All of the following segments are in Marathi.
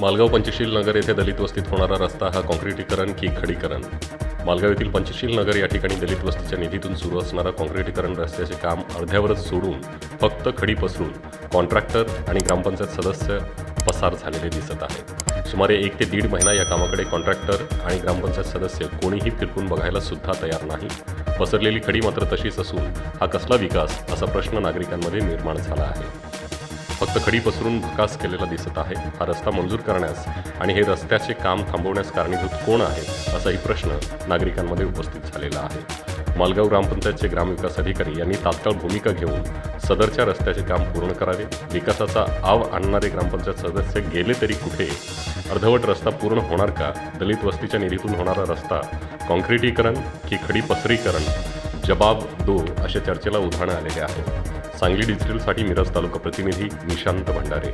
मालगाव पंचशील नगर येथे दलित वस्तीत होणारा रस्ता हा काँक्रीटीकरण की खडीकरण? मालगाव येथील पंचशील नगर या ठिकाणी दलित वस्तीच्या निधीतून सुरू असणारा काँक्रीटीकरण रस्त्याचे काम अर्ध्यावरच सोडून फक्त खडी पसरून कॉन्ट्रॅक्टर आणि ग्रामपंचायत सदस्य पसार झालेले दिसत आहे. सुमारे एक ते दीड महिना या कामाकडे कॉन्ट्रॅक्टर आणि ग्रामपंचायत सदस्य कोणीही फिरकून बघायला सुद्धा तयार नाही. पसरलेली खडी मात्र तशीच असून हा कसला विकास असा प्रश्न नागरिकांमध्ये निर्माण झाला आहे. फक्त खडी पसरून भकास केलेला दिसत आहे. हा रस्ता मंजूर करण्यास आणि हे रस्त्याचे काम थांबवण्यास कारणीभूत कोण आहे असाही प्रश्न नागरिकांमध्ये उपस्थित झालेला आहे. मालगाव ग्रामपंचायतचे ग्रामविकास अधिकारी यांनी तात्काळ भूमिका घेऊन सदरच्या रस्त्याचे काम पूर्ण करावे. विकासाचा आव आणणारे ग्रामपंचायत सदस्य गेले तरी कुठे? अर्धवट रस्ता पूर्ण होणार का? दलित वस्तीच्या निधीतून होणारा रस्ता काँक्रिटीकरण की खडी पसरीकरण जबाब दो अशा चर्चेला उधाणं आलेले आहे. सांगली डिजिटलसाठी मिरज तालुका प्रतिनिधी निशांत भंडारे.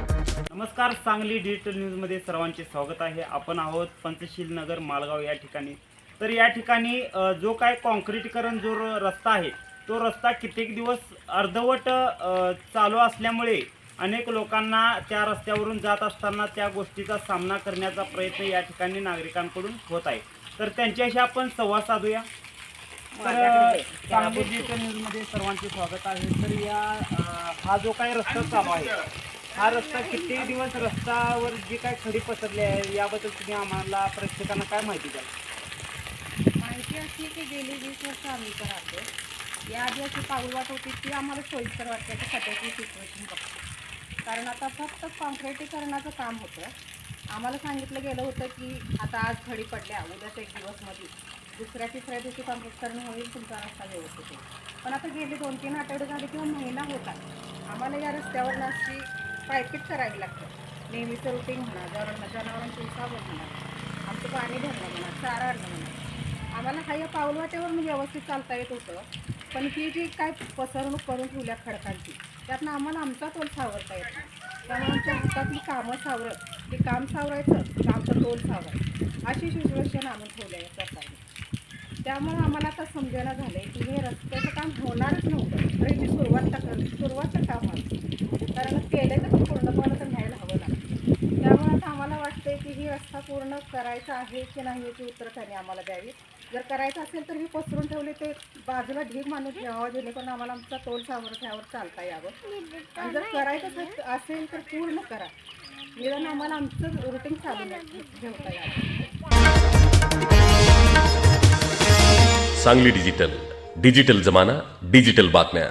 नमस्कार सांगली डिजिटल न्यूजमध्ये सर्वांचे स्वागत आहे. आपण आहोत पंचशील नगर मालगाव या ठिकाणी. तर या ठिकाणी जो काय काँक्रिटीकरण जो रस्ता आहे तो रस्ता कित्येक दिवस अर्धवट चालू असल्यामुळे अनेक लोकांना त्या रस्त्यावरून जात असताना त्या गोष्टीचा सामना करण्याचा प्रयत्न या ठिकाणी नागरिकांकडून होत आहे. तर त्यांच्याशी आपण संवाद साधूया. तर सांगली डिजिटल न्यूजमध्ये सर्वांचे स्वागत आहे. तर या हा जो काही रस्ता चालू आहे हा रस्ता किती दिवस रस्त्यावर जी काय खडी पसरली आहे याबद्दल तुम्ही आम्हाला प्रेक्षकांना काय माहिती द्याल? माहिती अशी की गेली वीस वर्ष आम्ही इथं राहतो. या आधी अशी पाऊलवाट होती ती आम्हाला सोयीस्कर वाटते की सध्याची सिच्युएशन बघतो. कारण आता फक्त कॉन्क्रिटीकरणाचं काम होतं. आम्हाला सांगितलं गेलं होतं की आता आज खडी पडल्या उद्याच एक दिवसमध्ये दुसऱ्या तिसऱ्या दिवशी करणं होईल तुमचा रस्ता व्यवस्थित होईल. पण आता गेले दोन तीन आठवडे झाले किंवा महिना होता आम्हाला या रस्त्यावर नाशी पायपीट करावी लागतं. नेहमीचं रुटीन म्हणा जनावर जनावरांची उसावट म्हणा आमचं पाणी भरणं म्हणा चारा आणणं म्हणा. आम्हाला हा या पाऊलवाटेवरून व्यवस्थित चालता येत होतं. पण ही जी काय पसरवणूक करून ठेवल्या खडकांची त्यातनं आम्हाला आमचा तोल सावरता येत नाही. त्यामुळे आमच्या हातातली कामं सावरत की काम सावरायचं का आमचं तोल सावरायचं. अशी सिच्युएशन आम्ही ठेवलं आहे सरकारने. आम्हाला आता समजायला झालं आहे की हे रस्त्याचं काम होणारच नव्हतं तर याची सुरुवात तर कर सुरुवात तर काम व्हावी कारण केलं तर पूर्णपणे तर न्यायला हवं लागतं त्यामुळे आता आम्हाला वाटतंय की पूर्ण करायचा आहे की नाही याची उत्तर त्यांनी आम्हाला द्यावी जर करायचं असेल तर मी पसरून ठेवले ते बाजूला ढीग माणूस घ्यावा जेणेकरून आम्हाला आमचा तोल सावर त्यावर चालता यावं. आणि जर करायचं असेल तर पूर्ण करा. निदान आम्हाला आमचं रुटीन चालू ठेवता यावं. सांगली डिजिटल. डिजिटल जमाना डिजिटल बातम्या.